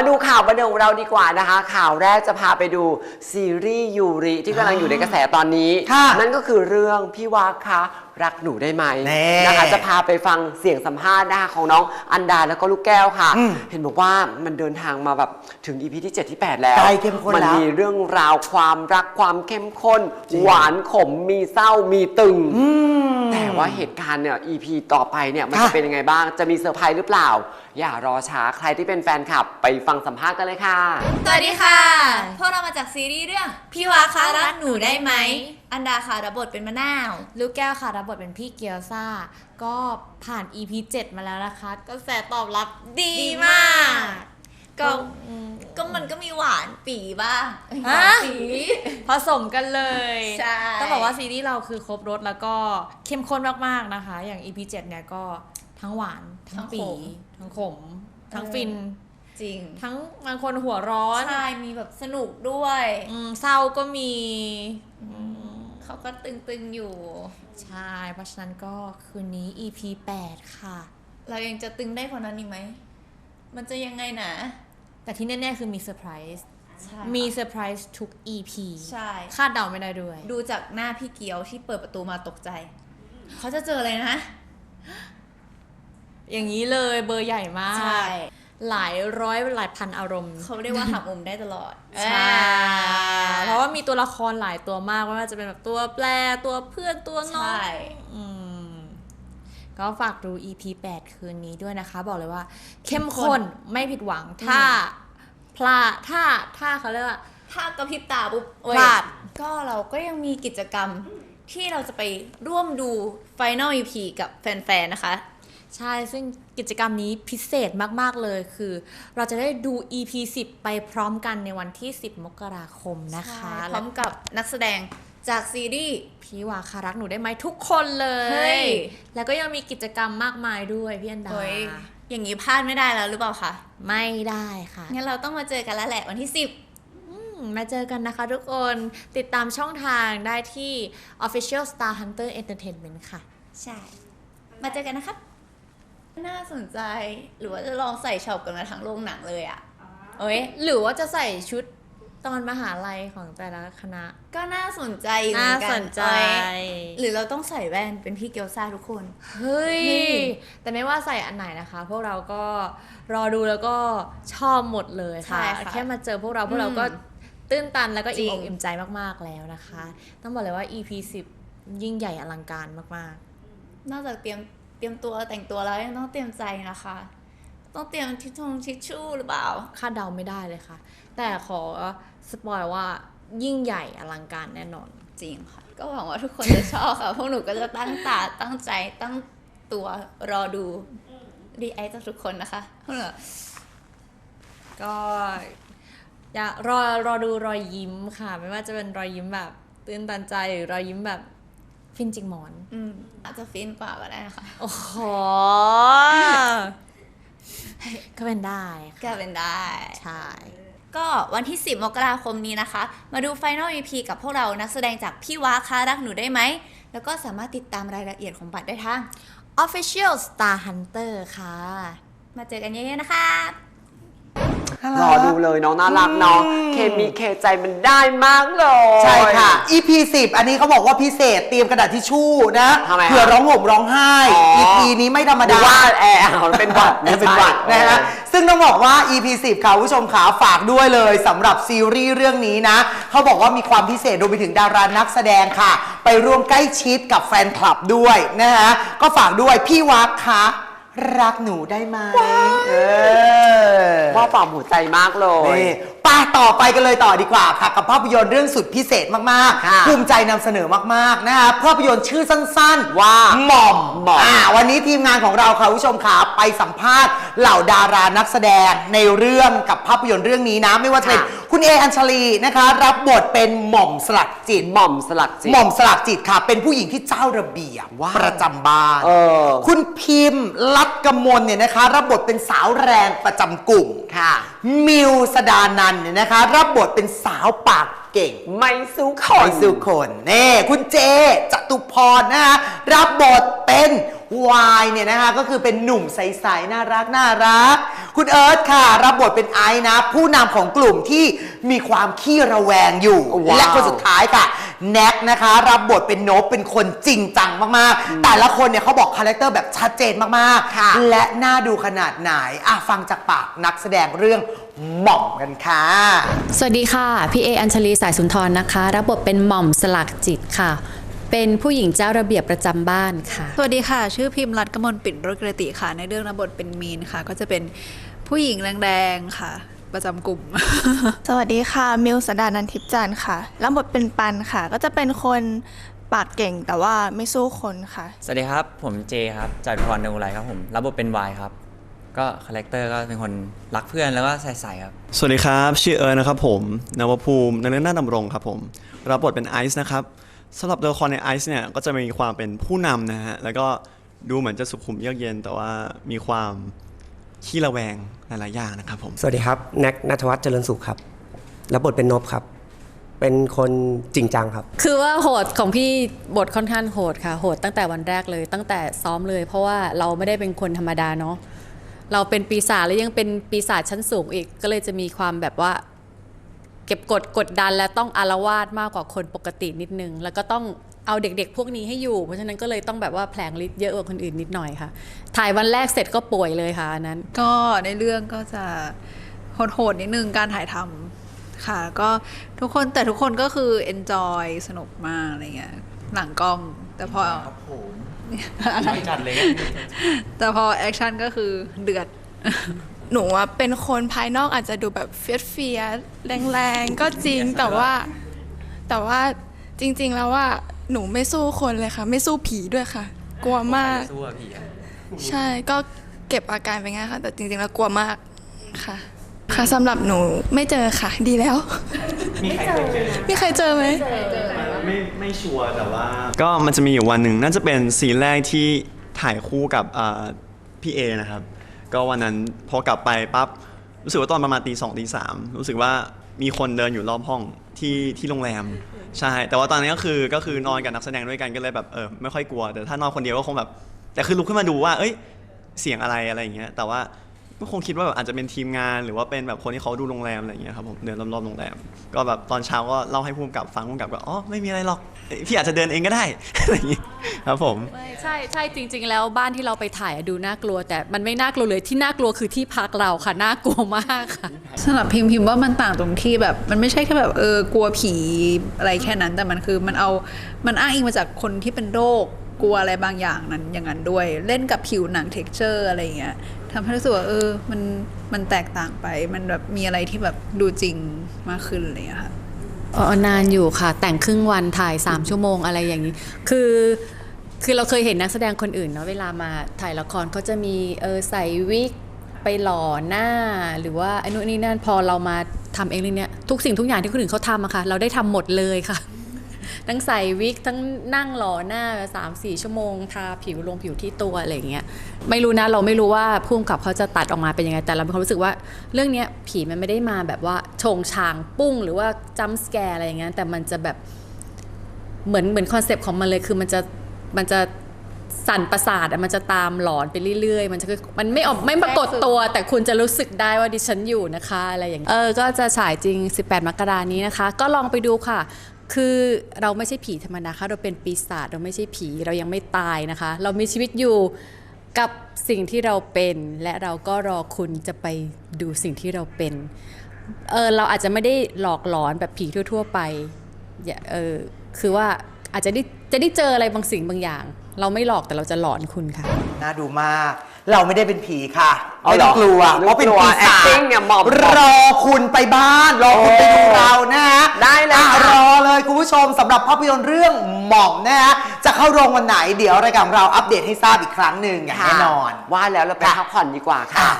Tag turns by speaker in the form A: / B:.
A: มาดูข่าวบันเทิงของเราดีกว่านะคะ ข่าวแรกจะพาไปดูซีรีส์ยูริที่กำลังอยู่ในกระแสตอนนี้
B: ค่ะ
A: นั่นก็คือเรื่องพี่วากคะ รักหนูได้ไหม
B: แน่
A: นะคะจะพาไปฟังเสียงสัมภาษณ์นะคะของน้องอันดาแล้วก็ลูกแก้วค่ะ
B: อืม
A: เห็นบอกว่ามันเดินทางมาแบบถึง EP ที่ 7 ที่ 8 แล้ว
B: ใกล้เข้มข้น
A: มัน
B: แล้ว
A: มีเรื่องราวความรักความเข้มข้น
B: จริง
A: หวานขมมีเศร้ามีตึง
B: อืม
A: แต่ว่าเหตุการณ์เนี่ย EP ต่อไปเนี่ย มัน
B: ค่ะ
A: จะเป็นยังไงบ้าง จะมีเซอร์ไพรส์หรือเปล่า อย่ารอช้าใครที่เป็นแฟนคลับ ไปฟังสัมภาษณ์กันเลยค่ะ
C: สวัสดีค่ะ พวกเรามาจากซีรีส์เรื่อง พี่วาคะรักหนูได้ไหม อันดาค่ะรับบทเป็นมะนาว
D: ลูกแก้วค่ะรับบทเป็นพี่เกียวซ่า ก็ผ่าน EP 7 มาแล้วนะคะกระแสตอบรับดี
C: ดี
D: มามา
C: กกก็
D: อืม
C: ก็มันก็มีหวานปีบ้างเอ้ยห
D: ฮะ
C: วานปี
D: ผสมกันเลย
C: ใช่
D: ต้องบอกว่าซีรีส์เราคือครบรสแล้วก็เข้มข้นมากๆนะคะ อย่าง EP 7 เนี่ยก็ทั้งหวานทั้งปีทั้งขม ทั้งฟิน
C: จริง
D: ทั้งบางคนหัวร้อน
C: ใช่ มีแบบสนุกด้วย
D: อืมเศร้าก็มี อืม
C: เขาก็ตึงๆอยู่
D: ใช่ เพราะฉะนั้นก็คืนนี้ EP 8 ค่ะ
C: เรายังจะตึงได้กว่านั้นอีกไหม มันจะยังไงนะ
D: แต่ที่แน่ๆคือมีเซอร์ไพรส์
C: ใช่
D: มีเซอร์ไพรส์ทุก EP
C: ใช่
D: คาดเดาไม่ได้ด้วย
C: ดูจากหน้าพี่เกียวที่เปิดประตูมาตกใจ เขาจะเจออะไรนะ
D: อย่างนี้เลยเบอร์ใหญ่มาก
C: ใช่
D: หลายร้อยหลายพันอารมณ์
C: เขาเรียกว่าหักมุมได้ตลอด
D: ใช่เพราะว่ามีตัวละครหลายตัวมากไม่ว่าจะเป็นแบบตัวแปรตัวเพื่อนตัวน้อง
C: ใช่
D: อืมก็ฝากดู EP 8 คืนนี้ด้วยนะคะ บอกเลยว่า เข้มข้นไม่ผิดหวังถ้าพลาดถ้าถ้าเขาเรียกว่า
C: ถ้ากระพริบตาปุ๊บเว้ย
D: พลาด
C: ก็เราก็ยังมีกิจกรรมที่เราจะไปร่วมดู Final EP กับแฟนๆนะคะ
D: ใช่ ซึ่งกิจกรรมนี้พิเศษมาก ๆ เลย คือ เราจะได้ดู EP 10 ไปพร้อมกันในวันที่ 10 มกราคมนะคะ
C: พร้อมกับนักแสดงจากซีรีส์
D: พี่วาคารักหนูได้ไหมทุกคนเล
C: เฮ้
D: ย
C: ย
D: แล้วก็ยังมีกิจกรรมมากมายด้วยพี่อันดา
C: เฮ้ยอย่างนี้พลาดไม่ได้แล้วหรือเปล่าคะ
D: ไม่ได้ค่ะ
C: งั้นเราต้องมาเจอกันแล้วแหละวันที่
D: อืมมาเจอกันนะคะทุกคน ติดตามช่องทางได้ที่ Official Star Hunter Entertainment ค่ะ
C: 10ใช่ มาเจอกันนะครับ น่าสนใจ หรือว่าจะลองใส่ช็อปกันมาทั้งโรงหนังเลยอะเอ้ย
D: หรือว่าจะใส่ชุดตอนมหาลัยของแต่ละคณะ
C: ก็น่าสนใจอยู่เหมื
D: น่า
C: อนกั
D: สนใจ
C: เอ้ยหรือเราต้องใส่แว่นเป็นพี่เกียวซาทุกคน
D: เฮ้ย
C: เฮ้ย
D: แต่ไม่ว่าใส่อันไหนนะคะ พวกเราก็รอดูแล้วก็ชอบหมดเลยค่ะ
C: ใช่ค่ะ
D: แค่มาเจอพวกเราพวกเรา
C: อืม
D: ก็ตื้นตันแล้วก็
C: จริ
D: อิ่ม
C: ง
D: อกอิ่มใจมากๆแล้วนะคะ ต้องบอกเลยว่า EP 10 ยิ่งใหญ่อลังการมาก
C: นอกจากเตรียม เตรียมตัวแต่งตัวแล้วยังต้องเตรียมใจนะคะ ต้องเตรียมทิชชงทิชชู่หรือเปล่า
D: ๆคาดเดาไม่ได้เลยค่ะ แต่ขอสปอยว่ายิ่งใหญ่อลังการแน่นอน
C: จริงค่ะ ก็หวังว่าทุกคนจะชอบค่ะพวกหนูก็จะตั้งตาตั้งใจตั้งตัวรอดูดีไอจากทุกคนนะคะพวกหนู
D: ก็อยากรอรอดูรอยยิ้มค่ะ ไม่ว่าจะเป็นรอยยิ้มแบบ ตื้นตันใจหรือรอยยิ้มแบบ ฟินจิกหมอน
C: อืมอาจจะฟินกว่าก็ได้นะคะ
D: โอ้โหก็เป็นได้
C: ก็
D: ค่ะ
C: เป็นได้
D: ใช่
C: ก็วันที่ 10 มกราคมนี้นะคะ มาดู Final EP กับพวกเรานักแสดงจากพี่ว้าคะรักหนูได้ไหม แล้วก็สามารถติดตามรายละเอียดของบัตรได้ทาง
D: Official Star Hunter ค่ะ
C: มาเจอกันเยอะๆนะคะ
A: รอดูเลยน้องน่ารักเนาะเคมีเคใจมันได้มากเลย
B: ใช่ค่ะ EP 10 อันนี้เขาบอกว่าพิเศษเตรียมกระดาษทิชชู่นะ
A: ทำไมคะ
B: เผื่อร้องห่มร้องไห้
A: อ๋อ
B: EP นี้ไม่ธรรม
A: หรื
B: ดา
A: อว่าแอร์เป็นหวัด
B: เออเป็นหวัดนะฮะซึ่งต้องบอกว่า EP 10ค่ะคุณผู้ชมขาฝากด้วยเลยสำหรับซีรีส์เรื่องนี้นะเขาบอกว่ามีความพิเศษรวมไปถึงดารานักแสดงค่ะ ไปร่วมใกล้ชิดกับแฟนคลับด้วยนะฮะก็ฝากด้วยพี่วักคะ รักหนูได้ไหมเออ
A: ว่าปลอมหัวใจมากเลย
B: นี่ ไปต่อไปกันเลยต่อดีกว่าค่ะกับภาพยนตร์เรื่องสุดพิเศษมาก
A: ค่ะ
B: ๆภูมิใจนำเสนอมากๆนะคะภาพยนตร์ชื่อสั้นๆ
A: ว่า
B: หม่อม
A: หม่อม
B: อ่าวันนี้ทีมงานของเราค่ะคุณผู้ชมขาไปสัมภาษณ์เหล่าดารานักแสดงในเรื่องกับภาพยนตร์เรื่องนี้นะไม่ว่าจะเป็น
A: ค่ะ
B: คุณเออัญชลีนะคะ รับบทเป็นหม่อมสลักจิต
A: หม่อมสลักจิต
B: หม่อมสลักจิตค่ะ เป็นผู้หญิงที่เจ้าระเบียบ
A: ว้าว
B: ประจำบ้าน
A: เออ
B: คุณพิมพ์รัตกมลเนี่ยนะคะ รับบทเป็นสาวแรงประจำกลุ่ม
A: ค่ะ
B: มิวสดานันเนี่ยนะคะ รับบทเป็นสาวปากเก่ง
A: ไม่สู้ค
B: คนอยสุคนเน่คุณเจจตุพรนะคะรับบทเป็นวายเนี่ยนะคะก็คือเป็นหนุ่มใสๆน่ารักน่ารัก คุณเอิร์ธค่ะ รับบทเป็นไอซ์นะ ผู้นำของกลุ่มที่มีความขี้ระแวงอยู่
A: ว้าว
B: และคนสุดท้ายค่ะ แน็กนะคะ รับบทเป็นโนบเป็นคนจริงจังมากๆ แต่ละคนเนี่ยเขาบอกคาแรคเตอร์แบบชัดเจนมาก
A: ค่ะ
B: ๆ และน่าดูขนาดไหนอะฟังจากปากนักแสดงเรื่องหม่อมกันค่ะ
E: สวัสดีค่ะ พี่เออัญชลีสายสุนทรนะคะ รับบทเป็นหม่อมสลักจิตค่ะ เป็นผู้หญิงเจ้าระเบียบประจำบ้านค่ะ
F: สวัสดีค่ะ ชื่อพิมพ์รัตกมลปิ่นรถกระติค่ะ ในเรื่องรับบทเป็นมีนค่ะ ก็จะเป็นผู้หญิงแรงๆค่ะ ประจำกลุ่ม
G: สวัสดีค่ะ มิวสดานันทิพย์จันทร์ค่ะรับบทเป็นปันค่ะ ก็จะเป็นคนปากเก่งแต่ว่าไม่สู้คนค่ะ
H: สวัสดีครับ ผมเจครับจารุพรดวงอุไรครับผมรับบทเป็นวายครับ ก็คาแรคเตอร์ก็เป็นคนรักเพื่อนแล้วก็ใส่ๆครับ
I: สวัสดีครับ ชื่อเอิร์ธนะครับผมนวภูมิในเรื่องหน้าดำรงครับผม รับบทเป็นไอซ์นะครับสำหรับตัวละครในไอซ์เนี่ยก็จะมีความเป็นผู้นำนะฮะแล้วก็ดูเหมือนจะสุขุมเยือกเย็น แต่ว่ามีความ ขี้ระแวงหลายๆอย่างนะครับผม
J: สวัสดีครับแน็กนัทวัฒน์เจริญสุขครับรับบทเป็นนบครับ เป็นคนจริงจังครับ
E: คือว่าโหดของพี่บทค่อนข้างโหดค่ะ โหดตั้งแต่วันแรกเลย ตั้งแต่ซ้อมเลย เพราะว่าเราไม่ได้เป็นคนธรรมดาเนาะเราเป็นปีศาจแล้วยังเป็นปีศาจชั้นสูงอีก ก็เลยจะมีความแบบว่า เก็บกดกดดันและต้องอารวาสมากกว่าคนปกตินิดนึง แล้วก็ต้อง เอาเด็กๆ พวกนี้ให้อยู่ เพราะฉะนั้นก็เลยต้องแบบว่าแผลงฤทธิ์เยอะกว่าคนอื่นนิดหน่อยค่ะ ถ่ายวันแรกเสร็จก็ป่วยเลยค่ะอันนั้น
F: ก็ในเรื่องก็จะโหดๆนิดนึงการถ่ายทำค่ะก็ทุกคนแต่ทุกคนก็คือ enjoy สนุกมากอะไรเงี้ยหลังกล้อง แต่พออะไรจัดเลยแต่พอแอคชั่นก็คือเดือด
G: หนูว่าเป็นคนภายนอกอาจจะดูแบบเฟียสเฟียสแรงๆ ก็จริงแต่ว่าแต่ว่าจริง ๆ แล้วว่า หนูไม่สู้คนเลยค่ะ ไม่สู้ผีด้วยค่ะ กลัวมาก
H: สู้อะพี่อะ
G: ใช่ก็เก็บอาการไปง่ายค่ะ แต่จริงๆแล้วกลัวมากค่ะ ค่ะสำหรับหนูไม่เจอค่ะ ดีแล้ว
I: มีใครเคยเจอ
G: มีใครเจอไหม
I: ไม่ไม่ชัวร์แต่ว่า ก็มันจะมีอยู่วันหนึ่งน่าจะเป็นซีนแรกที่ถ่ายคู่กับอ่าพี่เอนะครับ ก็วันนั้นพอกลับไปปั๊บรู้สึกว่าตอนประมาณตีสองตีสามรู้สึกว่ามีคนเดินอยู่รอบห้อง ที่ที่โรงแรมใช่ แต่ว่าตอนนี้ก็คือก็คือนอนกับนักแสดงด้วยกันก็เลยแบบเออไม่ค่อยกลัวแต่ถ้านอนคนเดียวก็คงแบบ แต่คือลุกขึ้นมาดูว่า เอ้ยเสียงอะไรอะไรอย่างเงี้ยแต่ว่า ก็คงคิดว่าแบบอาจจะเป็นทีมงาน หรือว่าเป็นแบบคนที่เขาดูโรงแรมอะไรอย่างเงี้ยครับผมเดินรอบๆโรงแรม ก็แบบตอนเช้าก็เล่าให้ผู้กำกับฟังผู้กำกับก็อ๋อไม่มีอะไรหรอกเอ้ยพี่อาจจะเดินเองก็ได้ อะไรอย่างงี้ครับผม
E: ใช่ใช่จริง ๆ แล้วบ้านที่เราไปถ่ายอะดูน่ากลัว แต่มันไม่น่ากลัวเลยที่น่ากลัวคือที่พักเราค่ะน่ากลัวมากค่ะ
F: สำหรับพิมพ์พิมพ์ว่ามันต่างตรงที่แบบมันไม่ใช่แค่แบบเออกลัวผีอะไรแค่นั้น แต่มันคือมันเอามันอ้างอิงมาจากคนที่เป็นโรค กลัวอะไรบางอย่างนั้นอย่างนั้นด้วย เล่นกับผิวหนังเท็กเจอร์อะไรอย่างเงี้ยทำให้รู้สึกว่าเออมันมันแตกต่างไป มันแบบมีอะไรที่แบบดูจริงมากขึ้นอะไรอย่างเลยค่ะ
E: อ๋อนานอยู่ค่ะ แต่งครึ่งวันถ่าย 3 ชั่วโมงอะไรอย่างนี้ คือคือเราเคยเห็นนักแสดงคนอื่นเนาะเวลามาถ่ายละครเขาจะมีเออใส่วิกไปหล่อหน้า หรือว่าไอ้นู่นนี่นั่นพอเรามาทำเองเลยเนี่ยทุกสิ่งทุกอย่างที่คนอื่นเขาทำอะค่ะ เราได้ทำหมดเลยค่ะ ทั้งใส่วิกทั้งนั่งหล่อหน้า3 4ชั่วโมงทาผิวลงผิวที่ตัวอะไรอย่างเงี้ยไม่รู้นะเราไม่รู้ว่าพุ่มกับเขาจะตัดออกมาเป็นยังไงแต่เรามีความรู้สึกว่า เรื่องเนี้ยผีมันไม่ได้มาแบบว่าชงชางปุ้ง หรือว่าจัมสแกร์อะไรอย่างเงี้ยแต่มันจะแบบเหมือนเหมือนคอนเซปต์ของมันเลยคือมันจะมันจะสั่นประสาทมันจะตามหลอนไปเรื่อยๆ มันจะคือมันไม่ออกไม่ปรากฏตัว แต่คุณจะรู้สึกได้ว่าดิฉันอยู่นะคะอะไรอย่างเงี้ยเออ ก็จะฉายจริง 18 มกรานี้นะคะ ก็ลองไปดูค่ะ คือเราไม่ใช่ผีธรรมดาค่ะเราเป็นปีศาจเราไม่ใช่ผีเรายังไม่ตายนะคะ เรามีชีวิตอยู่กับสิ่งที่เราเป็น และเราก็รอคุณจะไปดูสิ่งที่เราเป็นเออเราอาจจะไม่ได้หลอกหลอนแบบผีทั่ว ๆ ไปอย่าเออคือว่าอาจจะได้จะได้เจออะไรบางสิ่งบางอย่าง เราไม่หลอกแต่เราจะหลอนคุณค่ะ
B: น่าดูมาก เราไม่ได้เป็นผีค่ะ
A: เอา
B: ไม่
A: เหร
B: ต้
A: อ
B: องกลัว
A: ไม่
B: เพราะเป็น
A: กลัว
B: ปีศาจ
A: acting เนี่ยหม่อม
B: รอคุณไปบ้าน รอคุณไปดูเรานะฮะ
A: ได้เลย
B: อะ
A: ค่ะ
B: รอเลยคุณ ผู้ชมสำหรับภาพยนตร์เรื่องหม่อมนะฮะจะเข้าโรงวันไหนเดี๋ยวรายการของเราอัปเดตให้ทราบอีกครั้งหนึ่งอย่างแน่นอน
A: ว่าแล้วเราไปพักผ่อนดีกว่าค่ะ
B: ค่ะ